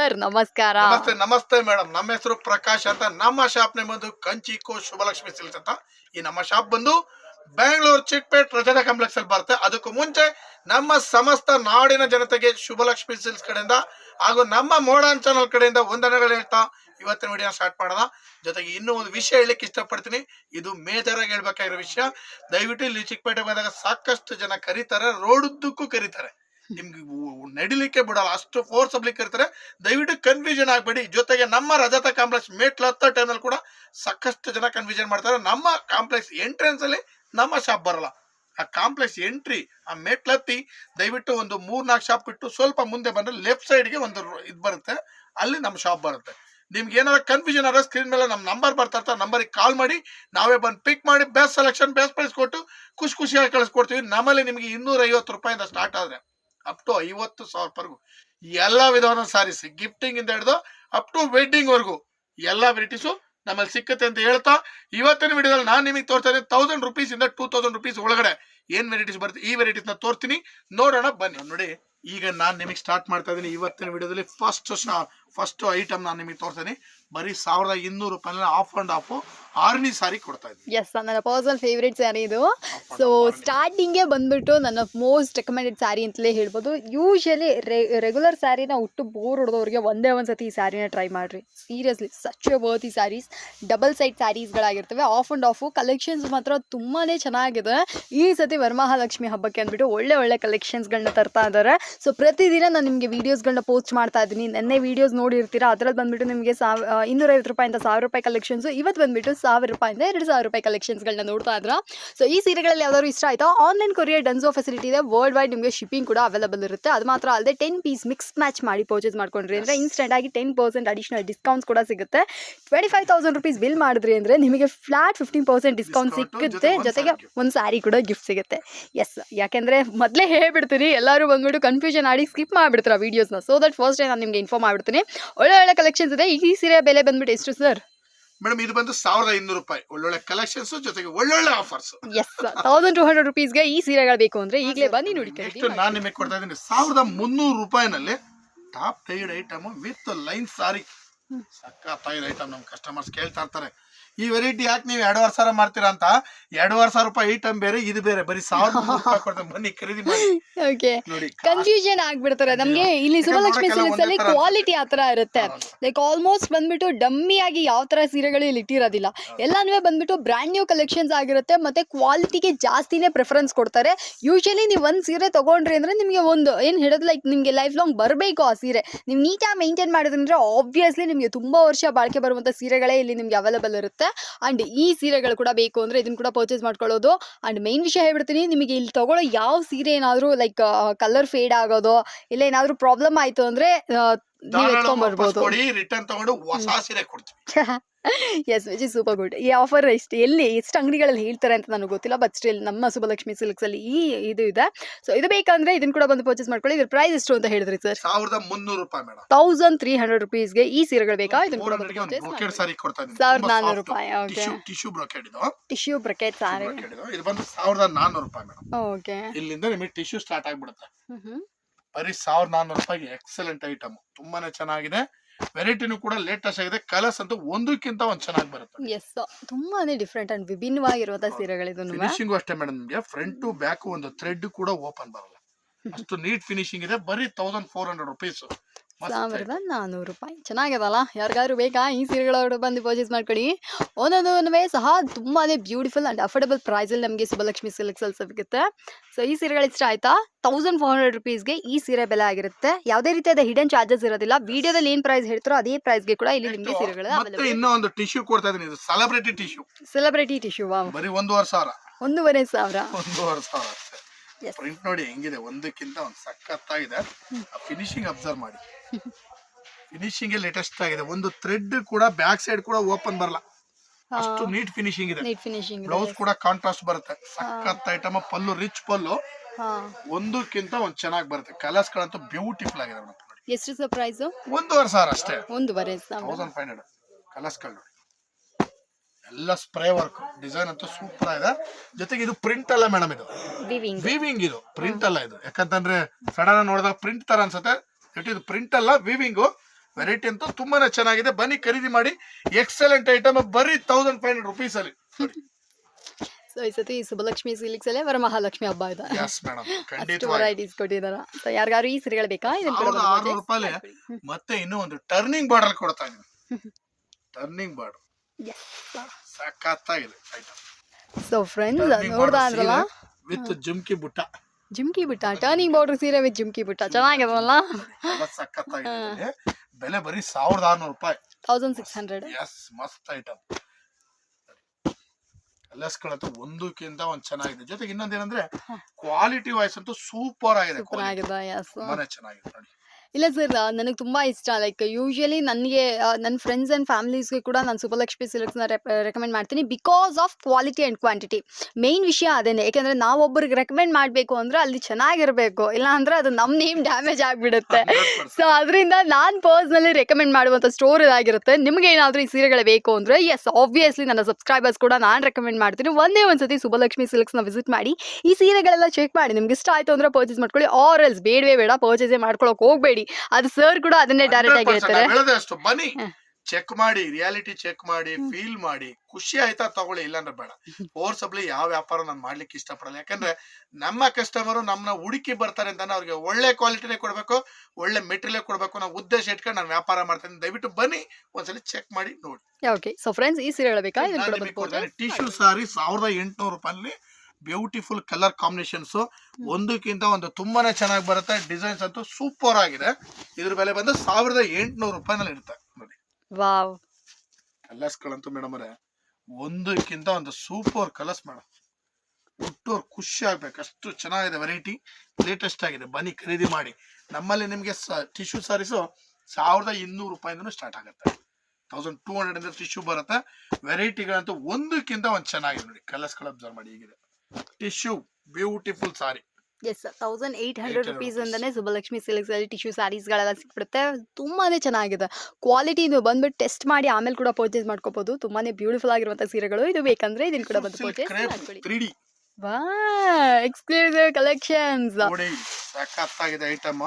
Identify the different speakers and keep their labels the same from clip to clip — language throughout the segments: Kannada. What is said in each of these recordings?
Speaker 1: ಸರ್, ನಮಸ್ಕಾರ.
Speaker 2: ನಮಸ್ತೆ ನಮಸ್ತೆ ಮೇಡಮ್ ನಮ್ಮ ಹೆಸರು ಪ್ರಕಾಶ್ ಅಂತ. ನಮ್ಮ ಶಾಪ್ ನೇಮ್ ಬಂದು ಕಂಚಿ ಕೋ ಶುಭಲಕ್ಷ್ಮಿ ಸಿಲ್ಸ್ ಅಂತ. ಈ ನಮ್ಮ ಶಾಪ್ ಬಂದು ಬೆಂಗಳೂರು ಚಿಕ್ಪೇಟ್ ರಜತ ಕಾಂಪ್ಲೆಕ್ಸ್ ಅಲ್ಲಿ ಬರುತ್ತೆ. ಅದಕ್ಕೂ ಮುಂಚೆ ನಮ್ಮ ಸಮಸ್ತ ನಾಡಿನ ಜನತೆಗೆ ಶುಭಲಕ್ಷ್ಮಿ ಸಿಲ್ಸ್ ಕಡೆಯಿಂದ ಹಾಗೂ ನಮ್ಮ ಮೋಡನ್ ಚಾನಲ್ ಕಡೆಯಿಂದ ವಂದನೆಗಳು ಹೇಳ್ತಾ ಇವತ್ತಿನ ವಿಡಿಯೋ ಸ್ಟಾರ್ಟ್ ಮಾಡೋಣ. ಜೊತೆಗೆ ಇನ್ನೂ ಒಂದು ವಿಷಯ ಹೇಳಲಿಕ್ಕೆ ಇಷ್ಟಪಡ್ತೀನಿ. ಇದು ಮೇಜರ್ ಆಗಿ ಹೇಳ್ಬೇಕಾಗಿರೋ ವಿಷಯ. ದಯವಿಟ್ಟು ಇಲ್ಲಿ ಚಿಕ್ಕಪೇಟೆ ಬಂದಾಗ ಸಾಕಷ್ಟು ಜನ ಕರೀತಾರೆ. ರೋಡುದ್ದಕ್ಕೂ ಕರೀತಾರೆ. ನಿಮ್ಗೆ ನಡಿಲಿಕ್ಕೆ ಬಿಡಲ್ಲ. ಅಷ್ಟು ಫೋರ್ಸಬ್ಲಿ ಕರೀತಾರೆ ದಯವಿಟ್ಟು ಕನ್ಫ್ಯೂಷನ್ ಆಗಬೇಡಿ. ಜೊತೆಗೆ ನಮ್ಮ ರಜತ ಕಾಂಪ್ಲೆಕ್ಸ್ ಮೇಟ್ಲ ಹತ್ತ ಟೈಮಲ್ಲಿ ಕೂಡ ಸಾಕಷ್ಟು ಜನ ಕನ್ಫ್ಯೂಷನ್ ಮಾಡ್ತಾರೆ. ನಮ್ಮ ಕಾಂಪ್ಲೆಕ್ಸ್ ಎಂಟ್ರೆನ್ಸ್ ಅಲ್ಲಿ ನಮ್ಮ ಶಾಪ್ ಬರಲ್ಲ. ಆ ಕಾಂಪ್ಲೆಕ್ಸ್ ಎಂಟ್ರಿ ಆ ಮೆಟ್ಲತ್ತಿ ದಯವಿಟ್ಟು ಒಂದು ಮೂರ್ ನಾಲ್ಕು ಶಾಪ್ ಬಿಟ್ಟು ಸ್ವಲ್ಪ ಮುಂದೆ ಬಂದ್ರೆ ಲೆಫ್ಟ್ ಸೈಡ್ಗೆ ಒಂದು ಇದು ಬರುತ್ತೆ. ಅಲ್ಲಿ ನಮ್ಮ ಶಾಪ್ ಬರುತ್ತೆ. ನಿಮ್ಗೆ ಏನಾದ್ರು ಕನ್ಫ್ಯೂಷನ್ ಆದ್ರೆ ಸ್ಕ್ರೀನ್ ಮೇಲೆ ನಮ್ಮ ನಂಬರ್ ಬರ್ತಾ ಇರ್ತಾರೆ ನಂಬರಿಗೆ ಕಾಲ್ ಮಾಡಿ. ನಾವೇ ಬಂದು ಪಿಕ್ ಮಾಡಿ. ಬೆಸ್ಟ್ ಸೆಲೆಕ್ಷನ್ ಬೆಸ್ಟ್ ಪ್ರೈಸ್ ಕೊಟ್ಟು ಖುಷಿ ಖುಷಿಯಾಗಿ ಕಳಿಸ್ಕೊಡ್ತೀವಿ. ನಮ್ಮಲ್ಲಿ ನಿಮಗೆ ಇನ್ನೂರೈವತ್ತು ರೂಪಾಯಿಂದ ಸ್ಟಾರ್ಟ್ ಆದ್ರೆ. ಅಪ್ ಟು ಐವತ್ತು ಸಾವಿರವರೆಗೂ ಎಲ್ಲ ವಿಧವಾದ ಸಾರಿಸಿ ಗಿಫ್ಟಿಂಗ್ ಇಂದ ಹಿಡಿದು ಅಪ್ ಟು ವೆಡ್ಡಿಂಗ್ ವರ್ಗು ಎಲ್ಲ ವೆರೈಟೀಸು ನಮ್ಮಲ್ಲಿ ಸಿಕ್ಕತ್ತೆ ಅಂತ ಹೇಳ್ತಾ, ಇವತ್ತಿನ ವಿಡಿಯೋದಲ್ಲಿ ನಾನು ನಿಮಗೆ ತೋರ್ತಾ ಇದ್ದೀನಿ ತೌಸಂಡ್ ರುಪೀಸ್ ಇಂದ ಟೂ ತೌಸಂಡ್ ರುಪೀಸ್ ಒಳಗಡೆ ಏನ್ ವೆರೈಟೀಸ್ ಬರುತ್ತೆ? ಈ ವೆರೈಟೀಸ್ನ ತೋರ್ತೀನಿ. ನೋಡೋಣ, ಬನ್ನಿ. ನೋಡಿ, ಈಗ ನಾನು ನಿಮಗೆ ಸ್ಟಾರ್ಟ್ ಮಾಡ್ತಾ ಇದ್ದೀನಿ ಇವತ್ತಿನ ವಿಡಿಯೋದಲ್ಲಿ ಫಸ್ಟ್ ಫಸ್ಟ್ ಐಟಮ್ ನಾನು ನಿಮಗೆ ತೋರ್ತಾ ಇದೀನಿ. ಬರೀ ಸಾವಿರದ ಇನ್ನೂರು ರೂಪಾಯಿ off and off Arni sari ಕೊಡ್ತಾ ಇದ್ದೀನಿ.
Speaker 1: ಎಸ್ ನನ್ನ ಪರ್ಸನಲ್ ಫೇವ್ರೇಟ್ ಸ್ಯಾರಿ ಇದು. ಸೊ ಸ್ಟಾರ್ಟಿಂಗೇ ಬಂದ್ಬಿಟ್ಟು ನನ್ನ ಮೋಸ್ಟ್ ರೆಕಮೆಂಡೆಡ್ ಸ್ಯಾರಿ ಅಂತಲೇ ಹೇಳ್ಬೋದು. ಯೂಶಲಿ ರೆಗ್ಯುಲರ್ ಸ್ಯಾರಿನ ಉಟ್ಟು ಬೋರ್ ಹೊಡೆದವ್ರಿಗೆ ಒಂದೇ ಒಂದು ಸತಿ ಈ ಸ್ಯಾರಿನ ಟ್ರೈ ಮಾಡಿರಿ. Seriously such worthy saris double side ಸ್ಯಾರೀಸ್ಗಳಾಗಿರ್ತವೆ off and off collections ಮಾತ್ರ ತುಂಬಾ ಚೆನ್ನಾಗಿದೆ. ಈ ಸತಿ ವರಮಹಾಲಕ್ಷ್ಮಿ ಹಬ್ಬಕ್ಕೆ ಅಂದ್ಬಿಟ್ಟು ಒಳ್ಳೆ ಒಳ್ಳೆ ಕಲೆಕ್ಷನ್ಸ್ಗಳನ್ನ ತರ್ತಾ ಇದ್ದಾರೆ. ಸೊ ಪ್ರತಿದಿನ ನಾನು ನಿಮಗೆ ವೀಡಿಯೋಸ್ಗಳನ್ನ ಪೋಸ್ಟ್ ಮಾಡ್ತಾ ಇದ್ದೀನಿ. ನೆನ್ನೆ ವೀಡಿಯೋಸ್ ನೋಡಿರ್ತೀರ? ಅದ್ರಲ್ಲಿ ಬಂದ್ಬಿಟ್ಟು ನಿಮಗೆ ಸಾವ್ ಇನ್ನೂರೈವತ್ತು ರೂಪಾಯಿಂದ ಸಾವಿರ ರೂಪಾಯಿ ಕಲೆಕ್ಷನ್ಸ್ ಇವತ್ತು ಬಂದ್ಬಿಟ್ಟು ಸಾವಿರ ರೂಪಾಯಿಂದ ಎರಡು ಸಾವಿರ ರೂಪಾಯಿ ಕಲೆಕ್ಷನ್ಸ್ಗಳನ್ನ ನೋಡ್ತಾ ಇದ್ರ. ಸೊ ಈ ಸೀರೆಗಳಲ್ಲಿ ಯಾವ್ದಾದ್ರು ಇಷ್ಟ ಆಯ್ತಾ? ಆನ್ಲೈನ್ ಕೊರಿಯರ್ ಡನ್ಸೋ ಫೆಸಿಲಿಟಿ ಇದೆ. ವರ್ಲ್ಡ್ ವೈಡ್ ನಿಮಗೆ ಶಿಪ್ಪಿಂಗ್ ಕೂಡ ಅವೈಲೇಬಲ್ ಇರುತ್ತೆ. ಅದು ಮಾತ್ರ ಅಲ್ಲದೆ ಟೆನ್ ಪೀಸ್ ಮಿಕ್ಸ್ ಮ್ಯಾಚ್ ಮಾಡಿ ಪರ್ಚೇಸ್ ಮಾಡ್ಕೊಂಡ್ರಿ ಅಂದರೆ ಇನ್ಸ್ಟೆಂಟ್ ಆಗಿ ಟೆನ್ ಪರ್ಸೆಂಟ್ ಅಡಿಷನಲ್ ಡಿಸ್ಕೌಂಟ್ಸ್ ಕೂಡ ಸಿಗುತ್ತೆ. Twenty five thousand rupees bill ಮಾಡಿದ್ರಿ ಅಂದರೆ ನಿಮಗೆ ಫ್ಲಾಟ್ ಫಿಫ್ಟೀನ್ ಪರ್ಸೆಂಟ್ ಡಿಸ್ಕೌಂಟ್ ಸಿಗುತ್ತೆ
Speaker 2: ಜೊತೆಗೆ ಒಂದ್
Speaker 1: ಸ್ಯಾರಿ ಕೂಡ ಗಿಫ್ಟ್ ಸಿಗುತ್ತೆ. ಎಸ್ ಯಾಕೆಂದರೆ ಮೊದಲೇ ಹೇಳ್ಬಿಡ್ತೀನಿ ಎಲ್ಲರೂ ಬಂದ್ಬಿಟ್ಟು ಕನ್ಫ್ಯೂಷನ್ ಆಡಿ ಸ್ಕಿಪ್ ಮಾಡಿಬಿಡ್ತಾರೆ ವೀಡಿಯೋಸ್ನ ಸೊ ದಟ್ ಫಸ್ಟ್ ನಾನು ನಿಮಗೆ ಇನ್ಫಾರ್ಮ್ ಮಾಡಿಬಿಡ್ತೀನಿ. ಒಳ್ಳೆ ಒಳ್ಳೆ ಕಲೆಕ್ಷನ್ಸ್ ಇದೆ. ಈ ಸೀರೆ ಬೆಲೆ ಬಂದ್ಬಿಟ್ಟು ಎಷ್ಟು ಸರ್?
Speaker 2: ಮೇಡಮ್ ಇದು ಬಂದು ಸಾವಿರದ ಇನ್ನೂರು ರೂಪಾಯಿ. ಒಳ್ಳೊಳ್ಳೆ ಕಲೆಕ್ಷನ್ಸ್ ಜೊತೆಗೆ ಒಳ್ಳೊಳ್ಳೆ offers
Speaker 1: yes thousand two hundred ರುಪೀಸ್ಗೆ ಈ ಸೀರೆಗಳು ಬೇಕು ಅಂದ್ರೆ ಈಗಲೇ ಬನ್ನಿ ನೋಡಿ
Speaker 2: ನೆಕ್ಸ್ಟ್ ನಾನು ನಿಮಗೆ ಕೊಡ್ತಾ ಇದ್ದೀನಿ. ಸಾವಿರದ ಮುನ್ನೂರು ರೂಪಾಯಿನಲ್ಲಿ top tied item with line sari ಸಕ್ಕತ್ತಾಗಿದೆ ಐಟಮ್ ನಮ್ಮ ಕಸ್ಟಮರ್ಸ್ ಕೇಳ್ತಾ ಇರ್ತಾರೆ. ಈ ವೆರೈಟಿ ಯಾಕೆ ನೀವು ಎರಡುವರೆ ಸಾವಿರ ಮಾಡ್ತೀರಾ ಅಂತ ಎರಡುವರೆ ಸಾವಿರ ರೂಪಾಯಿ ಐಟಮ್ ಬೇರೆ ಇದು ಬೇರೆ ಬರೀ ಸಾವಿರ ರೂಪಾಯಿ ಕೊಡ್ತಾರೆ. ಬನ್ನಿ ಖರೀದಿ ಮಾಡಿ.
Speaker 1: ಓಕೆ ಕನ್ಫ್ಯೂಷನ್ ಆಗ್ಬಿಡ್ತಾರೆ. ನಮಗೆ ಇಲ್ಲಿ
Speaker 2: ನೋಡಕ್ಕೆಲ್ಲ
Speaker 1: ಸಿಲ್ಕ್ಸ್ ಅಲ್ಲಿ ಕ್ವಾಲಿಟಿ ಆ ಥರ ಇರುತ್ತೆ. ಲೈಕ್ ಆಲ್ಮೋಸ್ಟ್ ಬಂದ್ಬಿಟ್ಟು ಡಮ್ಮಿ ಆಗಿ ಯಾವ ತರ ಸೀರೆಗಳು ಇಲ್ಲಿ ಇಟ್ಟಿರೋದಿಲ್ಲ. ಎಲ್ಲಾನು ಬಂದ್ಬಿಟ್ಟು ಬ್ರ್ಯಾಂಡ್ ನ್ಯೂ ಕಲೆಕ್ಷನ್ಸ್ ಆಗಿರುತ್ತೆ. ಮತ್ತೆ ಕ್ವಾಲಿಟಿಗೆ ಜಾಸ್ತಿನೇ ಪ್ರಿಫರೆನ್ಸ್ ಕೊಡ್ತಾರೆ. ಯೂಶಲಿ ನೀವು ಒಂದು ಸೀರೆ ತಗೊಂಡ್ರಿ ಅಂದ್ರೆ ನಿಮಗೆ ಒಂದು ಏನು ಹೇಳೋದು ಲೈಕ್ ನಿಮಗೆ ಲೈಫ್ ಲಾಂಗ್ ಬರಬೇಕು ಆ ಸೀರೆ. ನೀವು ನೀಟಾಗಿ ಮೇಂಟೈನ್ ಮಾಡಿದ್ರೆ ಆಬ್ವಿಯಸ್ಲಿ ನಿಮಗೆ ತುಂಬ ವರ್ಷ ಬಾಳಿಕೆ ಬರುವಂಥ ಸೀರೆಗಳೇ ಇಲ್ಲಿ ನಿಮಗೆ ಅವೈಲೇಬಲ್ ಇರುತ್ತೆ. ಆ್ಯಂಡ್ ಈ ಸೀರೆಗಳು ಕೂಡ ಬೇಕು ಅಂದರೆ ಇದನ್ನು ಕೂಡ ಪರ್ಚೇಸ್ ಮಾಡ್ಕೊಳ್ಳೋದು. ಆ್ಯಂಡ್ ಮೈನ್ ವಿಷಯ ಹೇಳ್ಬಿಡ್ತೀನಿ ನಿಮಗೆ ಇಲ್ಲಿ ತಗೊಳ್ಳೋ ಯಾವ ಸೀರೆ ಏನಾದರೂ ಲೈಕ್ ಕಲರ್ ಫೇಡ್ ಆಗೋದು ಇಲ್ಲ ಏನಾದರೂ ಪ್ರಾಬ್ಲಮ್ ಆಯಿತು ಅಂದರೆ ನೀವು ಎತ್ಕೊಂಡ್ಬರ್ಬೋದು
Speaker 2: ರಿಟರ್ನ್ ತಗೊಂಡು ಹೊಸ ಸೀರೆ ಕೊಡ್ತೀವಿ.
Speaker 1: Yes which is super good ಈ ಆಫರ್ ಇಷ್ಟು ಎಲ್ಲಿ ಎಷ್ಟು ಅಂಗಡಿಗಳಲ್ಲಿ ಹೇಳ್ತಾರೆ ಅಂತ ನನಗೆ ಗೊತ್ತಿಲ್ಲ ಬಟ್ ಸ್ಟಿಲ್ ನಮ್ಮ ಸುಬಲಕ್ಷ್ಮಿ ಸಿಲ್ಕ್ಸಲ್ಲಿ ಈ ಇದು ಇದೆ. ಸೊ ಇದು ಬೇಕಂದ್ರೆ ಇದನ್ನ ಕೂಡ ಬಂದು ಪರ್ಚೇಸ್ ಮಾಡ್ಕೊಳ್ಳಿ. ಇದ್ರ ಪ್ರೈಸ್ ಎಷ್ಟು ಅಂತ ಹೇಳಿದ್ರಿ ಸರ್
Speaker 2: ಸಾವಿರದ ಮುನ್ನೂರು ರೂಪಾಯಿ ಮೇಡಮ್
Speaker 1: ತೌಸಂಡ್ ತ್ರೀ ಹಂಡ್ರೆಡ್ ರುಪೀಸ್ಗೆ ಈ ಸೀರೆಗಳು ಬೇಕಾ? ಇದನ್ನು ಕೂಡ ಬಂದು ಪರ್ಚೇಸ್
Speaker 2: ಬ್ರೋಕೆಡ್ ಸಾರಿ ಕೊಡ್ತಾ ಇದ್ದೀನಿ.
Speaker 1: ಸಾವಿರದ ನಾನ್ನೂರು ರೂಪಾಯಿ ಓಕೆ
Speaker 2: ಟಿಶ್ಯೂ ಟಿಶ್ಯೂ ಬ್ರೋಕೆಡ್ ಇದು.
Speaker 1: ಟಿಶ್ಯೂ ಬ್ರಕೆಟ್ ಸಾರಿ
Speaker 2: ಇದು. ಬಂದು ಸಾವಿರದ ನಾನ್ನೂರು ರೂಪಾಯಿ ಮೇಡಮ್
Speaker 1: ಓಕೆ
Speaker 2: ಇಲ್ಲಿಂದ ನಿಮಗೆ ಟಿಶ್ಯೂ ಸ್ಟಾರ್ಟ್ ಆಗ್ಬಿಡುತ್ತೆ. ಬರೀ ಸಾವಿರದ ನಾನ್ನೂರು ರೂಪಾಯಿಗೆ ಎಕ್ಸಲೆಂಟ್ ಐಟಮ್ ತುಂಬಾನೇ ಚೆನ್ನಾಗಿದೆ. ವೆರೈಟಿನೂ ಕೂಡ ಲೇಟೆಸ್ಟ್ ಆಗಿದೆ. ಕಲರ್ಸ್ ಅಂತೂ ಒಂದಕ್ಕಿಂತ ಒಂದು ಚೆನ್ನಾಗಿ ಬರುತ್ತೆ.
Speaker 1: ಎಸ್ ತುಂಬಾನೇ ಡಿಫ್ರೆಂಟ್ ಅಂಡ್ ವಿಭಿನ್ನವಾಗಿರುವಂತಹ ಸೀರೆಗಳಿದು
Speaker 2: ಫಿನಿಶಿಂಗು ಅಷ್ಟೇ ಮೇಡಮ್ ನಿಮಗೆ. ಫ್ರಂಟ್ ಟು ಬ್ಯಾಕ್ ಒಂದು ಥ್ರೆಡ್ ಕೂಡ ಓಪನ್ ಬರಲ್ಲ. ಅಷ್ಟು ನೀಟ್ ಫಿನಿಶಿಂಗ್ ಇದೆ. ಬರೀ ತೌಸಂಡ್ ಫೋರ್ ಹಂಡ್ರೆಡ್ ರುಪೀಸ್
Speaker 1: ಸಾವಿರದ ನಾನ್ನೂರು ರೂಪಾಯಿ. ಚೆನ್ನಾಗಿದಲ್ಲ ಯಾರಿಗಾದ್ರು ಬೇಕಾ? ಈ ಸೀರೆಗಳವರು ಬಂದು ಪರ್ಚೇಸ್ ಮಾಡ್ಕೊಳ್ಳಿ ಒಂದೊಂದು ಸಹ ತುಂಬಾನೇ ಬ್ಯೂಟಿಫುಲ್ ಅಂಡ್ ಅಫೋರ್ಡಬಲ್ ಪ್ರೈಸಲ್ಲಿ ನಮಗೆ ಸುಬಲಕ್ಷ್ಮಿ ಸಿಲ್ಕ್ಸಲ್ಲಿ ಸಿಗುತ್ತೆ. ಸೊ ಈ ಸೀರೆಗಳು ಇಷ್ಟ ಆಯ್ತಾ? ತೌಸಂಡ್ ಫೋರ್ ಹಂಡ್ರೆಡ್ ರುಪೀಸ್ಗೆ ಈ ಸೀರೆ ಬೆಲೆ ಆಗಿರುತ್ತೆ. ಯಾವುದೇ ರೀತಿಯಾದ ಹಿಡನ್ ಚಾರ್ಜಸ್ ಇರೋದಿಲ್ಲ. ವಿಡಿಯೋದಲ್ಲಿ ಏನು ಪ್ರೈಸ್ ಹೇಳ್ತಾರೋ ಅದೇ ಪ್ರೈಸ್ಗೆ ಕೂಡ ಇಲ್ಲಿ ನಿಮಗೆ ಸೀರೆಗಳು
Speaker 2: ಇನ್ನೊಂದು ಟಿಶ್ಯೂ ಕೊಡ್ತಾ ಇದೀನಿ ಇದು ಸೆಲೆಬ್ರಿಟಿ ಟಿಶ್ಯೂ
Speaker 1: ಸೆಲೆಬ್ರಿಟಿ ಟಿಶ್ಯೂ
Speaker 2: ಬರೀ ಒಂದೂವರೆ ಸಾವಿರ.
Speaker 1: ಒಂದೂವರೆ ಸಾವಿರ.
Speaker 2: ಒಂದೂವರೆ ಸಾವಿರ. ಪ್ರಿಂಟ್ ನೋಡಿ ಹೆಂಗಿದೆ? ಒಂದಕ್ಕಿಂತ ಒಂದು ಸಖತ್ತಾಗಿದೆ. ಫಿನಿಶಿಂಗ್ ಅಬ್ಸರ್ವ್ ಮಾಡಿ. ಫಿನಿಶಿಂಗ್ ಲೇಟೆಸ್ಟ್ ಆಗಿದೆ. ಒಂದು ಥ್ರೆಡ್ ಕೂಡ ಬ್ಯಾಕ್ ಸೈಡ್ ಕೂಡ ಓಪನ್ ಬರಲ್ಲ. ಅಷ್ಟು ನೀಟ್ ಫಿನಿಶಿಂಗ್ ಇದೆ.
Speaker 1: ನೀಟ್ ಫಿನಿಶಿಂಗ್
Speaker 2: ಬ್ಲೌಸ್ ಕೂಡ ಕಾಂಟ್ರಾಸ್ಟ್ ಬರುತ್ತೆ. ಸಖತ್ ಐಟಮ್ ಪಲ್ಲು ರಿಚ್ ಪಲ್ಲು. ಒಂದಕ್ಕಿಂತ ಒಂದ್ ಚೆನ್ನಾಗಿ ಬರುತ್ತೆ. ಕಲರ್ಸ್ ಗಳಂತೂ ಬ್ಯೂಟಿಫುಲ್ ಆಗಿದೆ
Speaker 1: ಎಷ್ಟು ಸರ್ ಪ್ರೈಸ್
Speaker 2: ಒಂದೂವರೆ ಸಾವಿರ ಅಷ್ಟೇ.
Speaker 1: ಒಂದೂವರೆ
Speaker 2: ತೌಸಂಡ್ ಫೈವ್ ಹಂಡ್ರೆಡ್ ಕಲರ್ಸ್ಗಳು ನೋಡಿ. ಎಲ್ಲ ಸ್ಪ್ರೇ ವರ್ಕ್ ಡಿಸೈನ್ ಅಂತೂ ಸೂಪರ್ ಆಗಿದೆ. ಜೊತೆಗೆ ಇದು ಪ್ರಿಂಟ್ ಅಲ್ಲ ಮೇಡಮ್ ಇದು.
Speaker 1: ವಿವಿಂಗ್
Speaker 2: ಇದು. ಪ್ರಿಂಟ್ ಅಲ್ಲ ಇದು. ಯಾಕಂತಂದ್ರೆ ಸಡನ್ ನೋಡಿದಾಗ ಪ್ರಿಂಟ್ ತರ ಅನ್ಸುತ್ತೆ. ಇದು ಪ್ರಿಂಟ್ ಅಲ್ಲ ವಿವಿಂಗು ವೆರೈಟಿ ಅಂತೂ ತುಂಬಾನೇ ಚೆನ್ನಾಗಿದೆ. ಬನ್ನಿ ಖರೀದಿ ಮಾಡಿ. ಎಕ್ಸಲೆಂಟ್ ಐಟಮ್ ಬರೀ ತೌಸಂಡ್ ಫೈವ್ ಹಂಡ್ರೆಡ್ ರುಪೀಸ್ ಅಲ್ಲಿ.
Speaker 1: ಸೊ ಈ ಸತಿ ಸುಬ್ಬಲಕ್ಷ್ಮಿ ಸಿಲ್ಕ್ಸ್ ಅಲ್ಲೇ ವರಮಹಾಲಕ್ಷ್ಮಿ ಹಬ್ಬ ಇದೆ. ಅಷ್ಟು ವೆರೈಟೀಸ್ ಕೊಟ್ಟಿದಾರ. ಸೊ ಯಾರಿಗಾರು ಈ ಸೀರೆಗಳು ಬೇಕಾ? ಇದನ್ನ
Speaker 2: ಮತ್ತೆ ಇನ್ನೂ ಒಂದು ಟರ್ನಿಂಗ್ ಬಾರ್ಡರ್ ಕೊಡ್ತಾ ಇದೀನಿ ಟರ್ನಿಂಗ್ ಬಾರ್ಡರ್. ಸಖತ್ತಾಗಿದೆ ಐಟಮ್
Speaker 1: ಸೊ ಫ್ರೆಂಡ್ಸ್ ನೋಡ್ದಾ ಅಂದ್ರಲ್ಲ
Speaker 2: ವಿತ್ ಜುಮ್ಕಿ ಬುಟ್ಟ.
Speaker 1: ಜುಮ್ಕಿ ಬಿಟ್ಟ ಟರ್ನಿಂಗ್ ಬಾರ್ಡರ್ ಸೀರೆ ವಿತ್ ಜುಮ್ಕಿ ಬುಟ್ಟ ಚೆನ್ನಾಗಿದವಲ್ಲ?
Speaker 2: ಸಖತ್ತಾಗಿದೆ. ಬೆಲೆ ಬರೀ ಸಾವಿರದ ಆರ್ನೂರು ರೂಪಾಯಿ.
Speaker 1: ತೌಸಂಡ್ ಸಿಕ್ಸ್ ಹಂಡ್ರೆಡ್
Speaker 2: ಎಸ್ ಮಸ್ತ್ ಐಟಮ್ ಎಲ್ಲಸ್ಗಳಂತೂ ಒಂದಕ್ಕಿಂತ ಒಂದ್ ಚೆನ್ನಾಗಿದೆ. ಜೊತೆಗೆ ಇನ್ನೊಂದೇನಂದ್ರೆ ಕ್ವಾಲಿಟಿ ವಾಯ್ಸ್ ಅಂತೂ ಸೂಪರ್ ಆಗಿದೆ
Speaker 1: ಚೆನ್ನಾಗಿದೆ
Speaker 2: ತುಂಬಾನೇ ಚೆನ್ನಾಗಿದೆ ನೋಡಿ.
Speaker 1: ಇಲ್ಲ ಸರ್ ನನಗೆ ತುಂಬಾ ಇಷ್ಟ. ಲೈಕ್ ಯೂಶ್ವಲಿ ನನಗೆ ನನ್ನ ಫ್ರೆಂಡ್ಸ್ ಆ್ಯಂಡ್ ಫ್ಯಾಮಿಲೀಸ್ಗೆ ಕೂಡ ನಾನು ಸುಬ್ಬಲಕ್ಷ್ಮಿ ಸಿಲ್ಕ್ಸ್ನ ರೆಕಮೆಂಡ್ ಮಾಡ್ತೀನಿ because of quality and quantity main ವಿಷಯ ಅದೇನೆ. ಯಾಕೆಂದರೆ ನಾವೊಬ್ಬರಿಗೆ ರೆಕಮೆಂಡ್ ಮಾಡಬೇಕು ಅಂದರೆ ಅಲ್ಲಿ ಚೆನ್ನಾಗಿರಬೇಕು. ಇಲ್ಲ ಅಂದರೆ ಅದು ನಮ್ಮ ನೇಮ್ ಡ್ಯಾಮೇಜ್ ಆಗಿಬಿಡುತ್ತೆ.
Speaker 2: 100%.
Speaker 1: ಸೊ ಅದರಿಂದ ನಾನು ಪರ್ಸ್ನಲಿ ರೆಕಮೆಂಡ್ ಮಾಡುವಂಥ ಸ್ಟೋರ್ ಇದಾಗಿರುತ್ತೆ. ನಿಮಗೆ ಏನಾದರೂ ಈ ಸೀರೆಗಳು ಬೇಕು ಅಂದರೆ ಎಸ್ ಆಬ್ವಿಯಸ್ಲಿ ನನ್ನ ಸಬ್ಸ್ಕ್ರೈಬರ್ಸ್ ಕೂಡ ನಾನು ರೆಕಮೆಂಡ್ ಮಾಡ್ತೀನಿ. ಒಂದೇ ಒಂದು ಸತಿ ಸುಬ್ಬಲಕ್ಷ್ಮಿ ಸಿಲ್ಕ್ಸ್ನ ವಿಸಿಟ್ ಮಾಡಿ ಈ ಸೀರೆಗಳೆಲ್ಲ ಚೆಕ್ ಮಾಡಿ. ನಿಮ್ಗೆ ಇಷ್ಟ ಆಯಿತು ಅಂದರೆ ಪರ್ಚೇಸ್ ಮಾಡ್ಕೊಳ್ಳಿ. ಆರ್ ಎಲ್ಸ್ ಬೇಡವೇ ಬೇಡ ಪರ್ಚೇಸೇ ಮಾಡ್ಕೊಳ್ಳೋಕೆ ಹೋಗಬೇಡಿ. ಅದು ಸರ್ ಕೂಡ ಅದನ್ನೇ ಡೈರೆಕ್ಟ್ ಆಗಿ ಹೇಳ್ತಾರೆ.
Speaker 2: ಬನ್ನಿ ಚೆಕ್ ಮಾಡಿ ರಿಯಾಲಿಟಿ ಚೆಕ್ ಮಾಡಿ ಫೀಲ್ ಮಾಡಿ. ಖುಷಿ ಆಯ್ತಾ ತಗೊಳ್ಳಿ ಇಲ್ಲಾಂದ್ರೆ ಬೇಡ. ಫೋರ್ಸಬ್ಲಿ ಯಾವ ವ್ಯಾಪಾರ ನಾನು ಮಾಡ್ಲಿಕ್ಕೆ ಇಷ್ಟಪಡಲ್ಲ. ಯಾಕಂದ್ರೆ ನಮ್ಮ ಕಸ್ಟಮರ್ ನಮ್ಮನ್ನ ಹುಡುಕಿ ಬರ್ತಾರೆ ಅಂತಾನೆ ಅವ್ರಿಗೆ ಒಳ್ಳೆ ಕ್ವಾಲಿಟಿನೇ ಕೊಡ್ಬೇಕು ಒಳ್ಳೆ ಮೆಟೀರಿಯಲ್ ಕೊಡ್ಬೇಕು ನಾವು ಉದ್ದೇಶ ಇಟ್ಕೊಂಡು ನಾನು ವ್ಯಾಪಾರ ಮಾಡ್ತೀನಿ. ದಯವಿಟ್ಟು ಬನ್ನಿ ಒಂದ್ಸಲಿ ಚೆಕ್ ಮಾಡಿ ನೋಡಿ.
Speaker 1: ಓಕೆ ಸೊ ಫ್ರೆಂಡ್ಸ್ ಈ
Speaker 2: ಟಿಶ್ಯೂ ಸಾರಿ ಸಾವಿರದ ಎಂಟುನೂರು ರೂಪಾಯಲ್ಲಿ ಬ್ಯೂಟಿಫುಲ್ ಕಲರ್ ಕಾಂಬಿನೇಷನ್ಸ್. ಒಂದಕ್ಕಿಂತ ಒಂದು ತುಂಬಾನೇ ಚೆನ್ನಾಗಿ ಬರುತ್ತೆ. ಡಿಸೈನ್ಸ್ ಅಂತೂ ಸೂಪರ್ ಆಗಿದೆ. ಇದ್ರ ಬೆಲೆ ಬಂದು ಸಾವಿರದ ಎಂಟುನೂರು ರೂಪಾಯಿನಲ್ಲಿ ಇರುತ್ತೆ. ನೋಡಿ.
Speaker 1: ವಾವ್.
Speaker 2: ಕಲರ್ಸ್ಗಳಂತೂ ಮೇಡಮ್ ಅವರೇ ಒಂದಕ್ಕಿಂತ ಒಂದು ಸೂಪರ್ ಕಲರ್ಸ್ ಮೇಡಮ್ ಹುಟ್ಟೋರ್ ಖುಷಿ ಆಗ್ಬೇಕು. ಅಷ್ಟು ಚೆನ್ನಾಗಿದೆ ವೆರೈಟಿ ಲೇಟೆಸ್ಟ್ ಆಗಿದೆ. ಬನ್ನಿ ಖರೀದಿ ಮಾಡಿ. ನಮ್ಮಲ್ಲಿ ನಿಮಗೆ ಟಿಶ್ಯೂ ಸಾರೀಸು ಸಾವಿರದ ಇನ್ನೂರು ರೂಪಾಯಿಂದನೂ ಸ್ಟಾರ್ಟ್ ಆಗುತ್ತೆ. ತೌಸಂಡ್ ಟೂ ಹಂಡ್ರೆಡ್ ಇಂದ ಟಿಶ್ಯೂ ಬರುತ್ತೆ. ವೆರೈಟಿಗಳಂತೂ ಒಂದಕ್ಕಿಂತ ಒಂದು ಚೆನ್ನಾಗಿದೆ ನೋಡಿ. ಕಲರ್ಸ್ಗಳು ಅಬ್ಸರ್ವ್ ಮಾಡಿ ಹೀಗಿದೆ. Tissue beautiful sari.
Speaker 1: Yes thousand eight hundred
Speaker 2: 800
Speaker 1: rupees
Speaker 2: ಅಂದ್ರೆ
Speaker 1: ಅಂತಾನೆ ಸುಬ್ಬಲಕ್ಷ್ಮಿ ಸಿಲ್ಕ್ಸ್ ಅಲ್ಲಿ ಟಿಶ್ಯೂ ಸ್ಯಾರೀಸ್ಗಳೆಲ್ಲ ಸಿಕ್ಬಿಡುತ್ತೆ. ತುಂಬಾನೇ ಚೆನ್ನಾಗಿದೆ. ಕ್ವಾಲಿಟಿ ನೀವು ಬಂದ್ಬಿಟ್ಟು ಟೆಸ್ಟ್ ಮಾಡಿ ಆಮೇಲೆ ಕೂಡ ಪರ್ಚೇಸ್ ಮಾಡ್ಕೋಬಹುದು ತುಂಬಾನೇ ಬ್ಯೂಟಿಫುಲ್ ಆಗಿರುವಂತಹ ಸೀರೆಗಳು. ಇದು ಬೇಕಂದ್ರೆ ಇದನ್ನ ಕೂಡ ಬಂದು ಪರ್ಚೇಸ್ ಮಾಡ್ಕೊಳ್ಳಿ. ವಾ ಎಕ್ಸ್ಕ್ಲೂಸಿವ್ ಕಲೆಕ್ಷನ್ಸ್
Speaker 2: ಸಖತ್ತಾಗಿದೆ ಐಟಮ್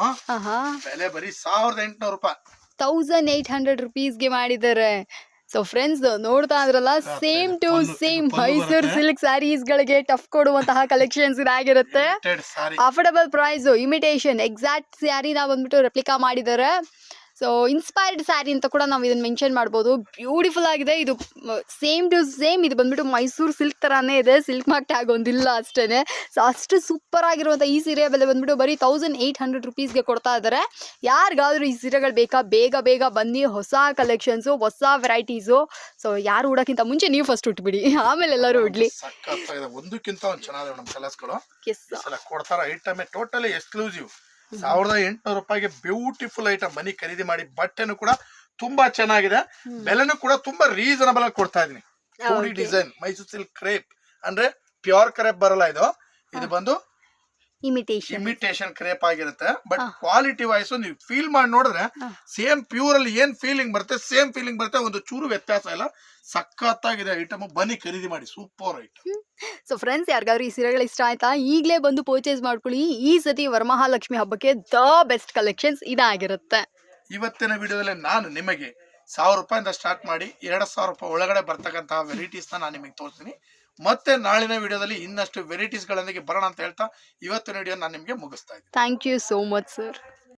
Speaker 2: ಬೆಲೆ ಬರೀ ಸಾವಿರದ ಎಂಟುನೂರು ರೂಪಾಯಿ.
Speaker 1: ತೌಸಂಡ್ ಏಯ್ಟ್ ಹಂಡ್ರೆಡ್ ರುಪೀಸ್ಗೆ ಮಾಡಿದ್ದಾರೆ. ಸೊ ಫ್ರೆಂಡ್ಸ್ ನೋಡ್ತಾ ಇದ್ರಲ್ಲ same to same Mysore silk saris ಗಳಿಗೆ ಟಫ್ ಕೊಡುವಂತಹ ಕಲೆಕ್ಷನ್ಸ್ ಇದಾಗಿರುತ್ತೆ.
Speaker 2: Sari
Speaker 1: affordable price imitation exact ಸ್ಯಾರಿನ ಬಂದ್ಬಿಟ್ಟು ರೆಪ್ಲಿಕಾ ಮಾಡಿದ್ದಾರೆ. ಸೊ ಇನ್ಸ್ಪೈರ್ಡ್ ಸ್ಯಾರಿ ಅಂತ ಕೂಡ ನಾವು ಇದನ್ನ ಮೆನ್ಷನ್ ಮಾಡ್ಬೋದು. ಬ್ಯೂಟಿಫುಲ್ ಆಗಿದೆ. ಇದು ಸೇಮ್ ಟು ಸೇಮ್ ಇದು ಬಂದ್ಬಿಟ್ಟು ಮೈಸೂರು ಸಿಲ್ಕ್ ಥರಾನೇ ಇದೆ. ಸಿಲ್ಕ್ ಮಾರ್ಕ್ ಟ್ಯಾಗ್ ಒಂದಿಲ್ಲ ಅಷ್ಟೇ ಸೊ ಅಷ್ಟು ಸೂಪರ್ ಆಗಿರುವಂಥ ಈ ಸೀರೆ ಬೆಲೆ ಬಂದ್ಬಿಟ್ಟು ಬರೀ ತೌಸಂಡ್ ಏಯ್ಟ್ ಹಂಡ್ರೆಡ್ ರುಪೀಸ್ಗೆ ಕೊಡ್ತಾ ಇದ್ದಾರೆ. ಯಾರಿಗಾದರೂ ಈ ಸೀರೆಗಳು ಬೇಕಾ ಬೇಗ ಬೇಗ ಬನ್ನಿ. ಹೊಸ ಕಲೆಕ್ಷನ್ಸು ಹೊಸ ವೆರೈಟೀಸು ಸೊ ಯಾರು ಉಡೋಕ್ಕಿಂತ ಮುಂಚೆ ನೀವು ಫಸ್ಟ್ ಉಟ್ಬಿಡಿ. ಆಮೇಲೆ ಎಲ್ಲರೂ ಉಡ್ಲಿ.
Speaker 2: ಒಂದಕ್ಕಿಂತ ಒಂದು ಚೆನ್ನಾಗಿದೆ ಮೇಡಮ್ ಕಲರ್ಸ್ಗಳು. ಕೊಡ್ತಾರ. ಐಟಮ್ ಟೋಟಲಿ ಎಕ್ಸ್ಕ್ಲೂಸಿವ್ ಸಾವಿರದ ಎಂಟುನೂರು ರೂಪಾಯಿಗೆ ಬ್ಯೂಟಿಫುಲ್ ಐಟಮ್ ಮನಿ ಖರೀದಿ ಮಾಡಿ ಬಟ್ಟೆನು ಕೂಡ ತುಂಬಾ ಚೆನ್ನಾಗಿದೆ. ಬೆಲೆನೂ ಕೂಡ ತುಂಬಾ ರೀಸನಬಲ್ ಆಗಿ ಕೊಡ್ತಾ ಇದೀನಿ ಡಿಸೈನ್ ಮೈಸೂರು ಸಿಲ್ಕ್ ಕ್ರೇಪ್ ಅಂದ್ರೆ ಪ್ಯೂರ್ ಕ್ರೇಪ್ ಬರಲ್ಲ ಇದು. ಇದು ಬಂದು
Speaker 1: ಇಮಿಟೇಷನ್
Speaker 2: ಇಮಿಟೇಷನ್ ಕ್ರೇಪ್ ಆಗಿರುತ್ತೆ ಬಟ್ ಕ್ವಾಲಿಟಿ ವೈಸ್ ನೀವು ಫೀಲ್ ಮಾಡಿ ನೋಡಿದ್ರೆ. ಸೇಮ್ ಪ್ಯೂರ್ ಅಲ್ಲಿ ಏನ್ ಫೀಲಿಂಗ್ ಬರುತ್ತೆ ಸೇಮ್ ಫೀಲಿಂಗ್ ಬರುತ್ತೆ ಒಂದು ಚೂರು ವ್ಯತ್ಯಾಸ ಇಲ್ಲ. ಸಖತ್ತಾಗಿದೆ ಐಟಮ್ ಬನ್ನಿ ಖರೀದಿ ಮಾಡಿ ಸೂಪರ್ ಐಟಮ್
Speaker 1: ಸೊ ಫ್ರೆಂಡ್ಸ್ ಯಾರಿಗಾದ್ರೂ ಈ ಸೀರೆಗಳು ಇಷ್ಟ ಆಯ್ತಾ ಈಗಲೇ ಬಂದು ಪರ್ಚೇಸ್ ಮಾಡ್ಕೊಳ್ಳಿ. ಈ ಸತಿ ವರಮಹಾಲಕ್ಷ್ಮಿ ಹಬ್ಬಕ್ಕೆ ದ ಬೆಸ್ಟ್ ಕಲೆಕ್ಷನ್ಸ್ ಇದಾಗಿರುತ್ತೆ.
Speaker 2: ಇವತ್ತಿನ ವಿಡಿಯೋದಲ್ಲಿ ನಾನು ನಿಮಗೆ ಸಾವಿರ ರೂಪಾಯಿಂದ ಸ್ಟಾರ್ಟ್ ಮಾಡಿ ಎರಡು ಸಾವಿರ ರೂಪಾಯಿ ಒಳಗಡೆ ಬರ್ತಕ್ಕಂತಹ ವೆರೈಟೀಸ್ ನಾನು ನಿಮಗೆ ತೋರಿಸ್ತೀನಿ. ಮತ್ತೆ ನಾಳಿನ ವಿಡಿಯೋದಲ್ಲಿ ಇನ್ನಷ್ಟು ವೆರೈಟೀಸ್ ಗಳೊಂದಿಗೆ ಬರೋಣ ಅಂತ ಹೇಳ್ತಾ ಇವತ್ತಿನ ವಿಡಿಯೋ ನಾನು ನಿಮಗೆ ಮುಗಿಸ್ತಾ ಇದ್ದೀನಿ.
Speaker 1: Thank you so much sir